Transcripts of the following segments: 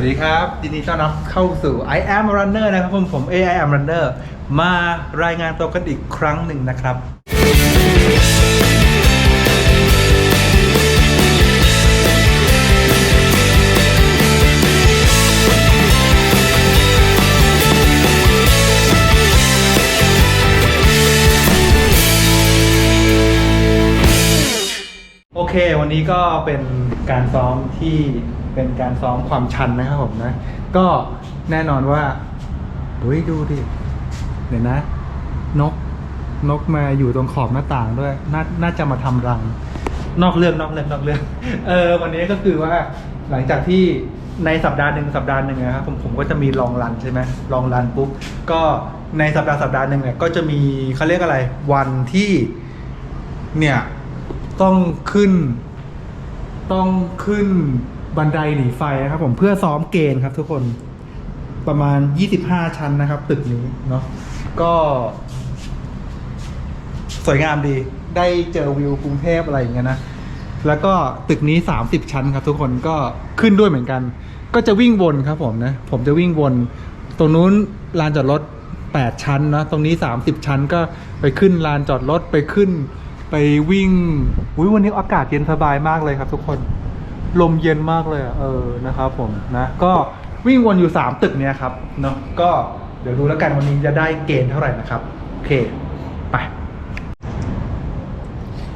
วัสดีครับยินดีต้อนรับเข้าสู่ I am a runner นะครับผมผม AI am runner มารายงานตัวกันอีกครั้งหนึ่งนะครับ เค วันนี้ก็เป็นการซ้อมที่เป็นการซ้อมความชันนะครับผมนะ ก็แน่นอนว่าเฮ้ยดูดิเดี๋ยวนะ นกนกมาอยู่ตรงขอบหน้าต่างด้วยน่าน่าจะมาทำรัง นอกเรื่องนอกเรื่องนอกเรื่องเออวันนี้ก็คือว่าหลังจากที่ในสัปดาห์หนึ่งสัปดาห์หนึ่งนะครับผมผมก็จะมีลองรันใช่ไหมลองรันปุ๊บก็ในสัปดาห์สัปดาห์หนึ่งเนี่ยก็จะมีเขาเรียกอะไรวันที่เนี่ย ต้องขึ้น ต้องขึ้นบันไดหนีไฟนะครับ ผมเพื่อซ้อมเกณฑ์ครับ ทุกคนประมาณ 25 ชั้นนะครับ ตึกนี้เนาะก็ สวยงามดี ได้เจอวิวกรุงเทพอะไรอย่างเงี้ยนะแล้วก็ตึกนี้ 30 ชั้นครับ ทุกคนก็ขึ้นด้วยเหมือนกัน ก็จะวิ่งวนครับ ผมนะผมจะวิ่งวน ตรงนู้นลานจอดรถ 8 ชั้นนะตรงนี้ 30 ชั้นก็ไปขึ้นลานจอดรถไปขึ้น ไปวิ่งอุ้ยวันนี้อากาศเย็นสบายมากเลยครับทุกคน ลมเย็นมากเลยอะเออนะครับผมนะ ก็วิ่งวนอยู่ 3 ตึกเนี้ยครับเนาะก็เดี๋ยวดูแล้วกันวันนี้จะได้เกณฑ์เท่าไหร่นะครับ โอเค ไป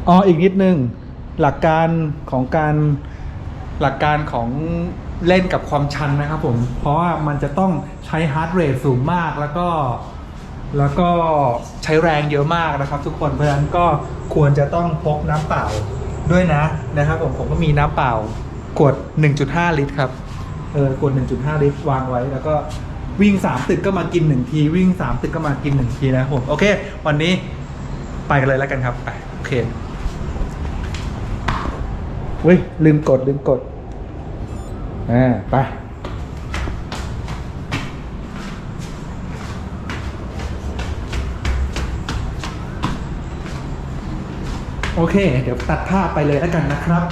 อ๋ออีกนิดนึง หลักการของการหลักการของเล่นกับความชันนะครับผม เพราะว่ามันจะต้องใช้ฮาร์ดเรทสูงมากแล้วก็ แล้วก็ใช้แรงเยอะมากนะครับ ทุกคนเพราะฉะนั้นก็ควรจะต้องพกน้ำเปล่าด้วยนะนะครับผมผมก็มีน้ำเปล่าขวด 1.5 ลิตรครับเออขวด 1.5 ลิตรวางไว้แล้วก็วิ่ง 3 ตึกก็มากิน 1 ที วิ่ง 3 ตึกก็มากิน 1 ทีนะผมโอเค วันนี้ไปกันเลยแล้วกันครับไปโอเคเว้ยลืมกดลืมกดอ่าไป โอเค เดี๋ยวตัดภาพไปเลยแล้วกันนะครับ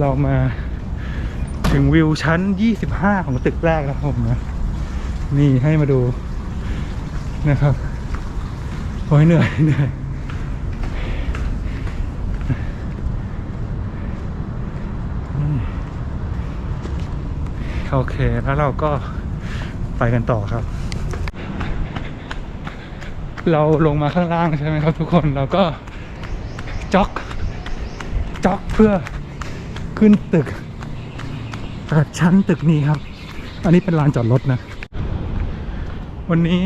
เรามาถึงวิวชั้น 25 ของตึกแรกแล้วผมนะ นี่ให้มาดูนะครับโอ้ยเหนื่อยเหนื่อยโอเค แล้วเราก็ไปกันต่อครับ เราลงมาข้างล่างใช่ไหมครับทุกคนเราก็จ็อกจ็อกเพื่อขึ้นตึกแปดชั้นตึกนี้ครับ อันนี้เป็นลานจอดรถนะ วันนี้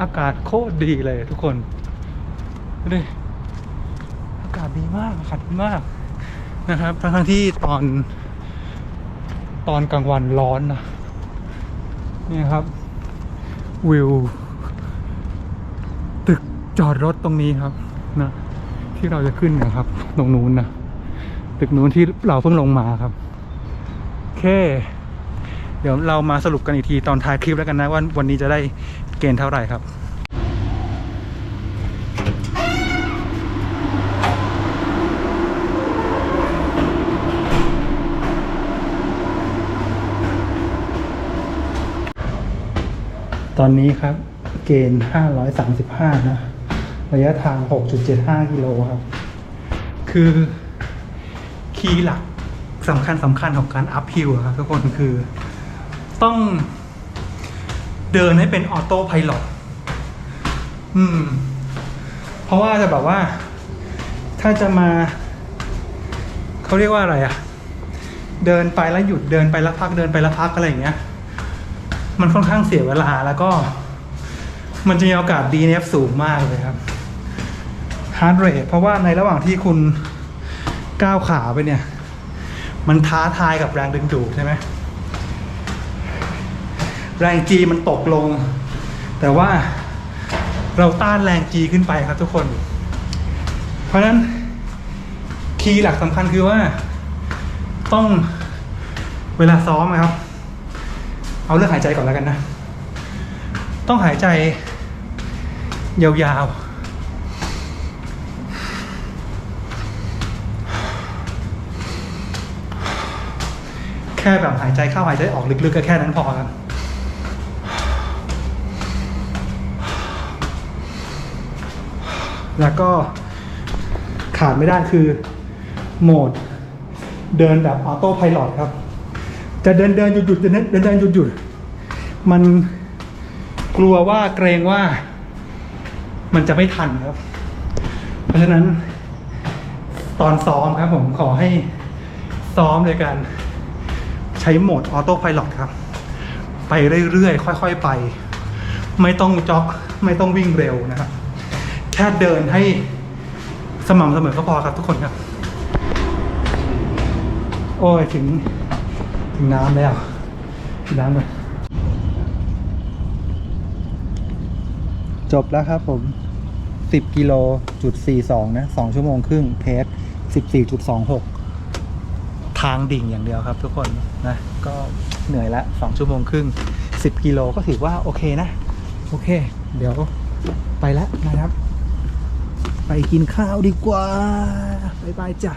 อากาศโคตรดีเลยทุกคนดูดิอากาศดีมากอากาศดีมากนะครับทั้งที่ตอนตอนกลางวันร้อนนะนี่ครับวิว จอดรถตรงนี้ครับนะที่เราจะขึ้นนะครับ ตรงนู้นนะตึกนู้นที่เราเพิ่งลงมาครับโอเค เดี๋ยวเรามาสรุปกันอีกทีตอนท้ายคลิปแล้วกันนะว่าวันนี้จะได้เกณฑ์เท่าไหร่ครับตอนนี้ครับ เกณฑ์ 535 นะ ระยะทาง 6.75 กิโลครับ คือคีย์หลักสำคัญสำคัญของการอัพฮิลครับทุกคนคือต้องเดินให้เป็นออโต้ไพลอตอืม เพราะว่าจะแบบว่า ถ้าจะมา เขาเรียกว่าอะไรอะเดินไปแล้วหยุดเดินไปแล้วพักเดินไปแล้วพักอะไรอย่างเงี้ย มันค่อนข้างเสียเวลาแล้วก็ มันจะมีโอกาส DNF สูงมากเลยครับ heart rate เพราะว่าในระหว่างที่คุณก้าวขาไปเนี่ย มันท้าทายกับแรงดึงดูดใช่ไหมแรง G มันตกลง แต่ว่าเราต้านแรง G ขึ้นไปครับทุกคน เพราะฉะนั้นคีย์หลักสำคัญคือว่า ต้องเวลาซ้อมนะครับ เอาเรื่องหายใจก่อนแล้วกันนะ ต้องหายใจยาวๆ ค่แบบหายใจเข้าหายใจออกลึกๆก็แค่นั้นพอครับแล้วก็ขาดไม่ได้คือโหมดเดินแบบออโต้ไพลอตครับ จะเดินเดินหยุดหยุดเดินเดินเดินหยุดหยุดมันกลัวว่าเกรงว่ามันจะไม่ทันครับ เพราะฉะนั้นตอนซ้อมครับผมขอให้ซ้อมในการ ใช้โหมดออโต้ไพลอตครับ ไปเรื่อยๆ ค่อย ๆ ไป ไม่ต้องจ็อกไม่ต้องวิ่งเร็วนะครับ แค่เดินให้สม่ำเสมอก็พอครับทุกคนครับ โอ้ยถึงถึงน้ำแล้วถึงน้ำเลยจบแล้วครับผม 10 กิโลจุด42 นะ 2 ชั่วโมงครึ่งเพส14.26างดิ่งอย่างเดียวครับทุกคนนะก็เหนื่อยละสองชั่วโมงครึ่ง 10 กิโลก็ถือว่าโอเคนะ โอเค เดี๋ยวไปละนะครับ ไปกินข้าวดีกว่าบายบายจ้ะ